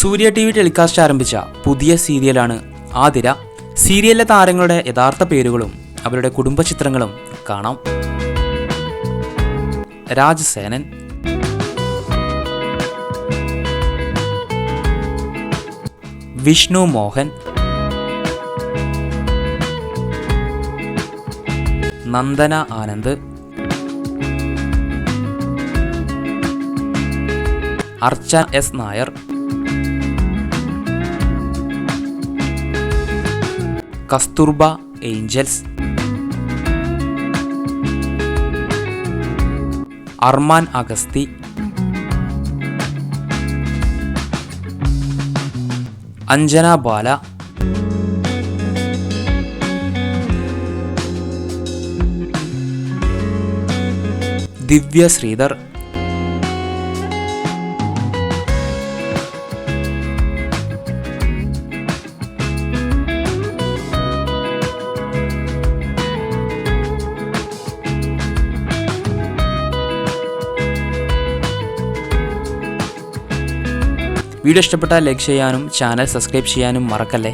സൂര്യ T V telecast ആരംഭിച്ച പുതിയ സീരിയലാണ് ആതിര. സീരിയലിലെ താരങ്ങളുടെ യഥാർത്ഥ പേരുകളും അവരുടെ കുടുംബ ചിത്രങ്ങളും കാണാം. Rajasenan. Vishnu Mohan. Nandana Anand. Archa S Nair. Kasturba Angeles Arman Agasthi Anjana Bala Divya Sridhar video ഇഷ്ടപ്പെട്ടാൽ ലൈക്ക് ചെയ്യാനും ചാനൽ സബ്സ്ക്രൈബ് ചെയ്യാനും മറക്കല്ലേ?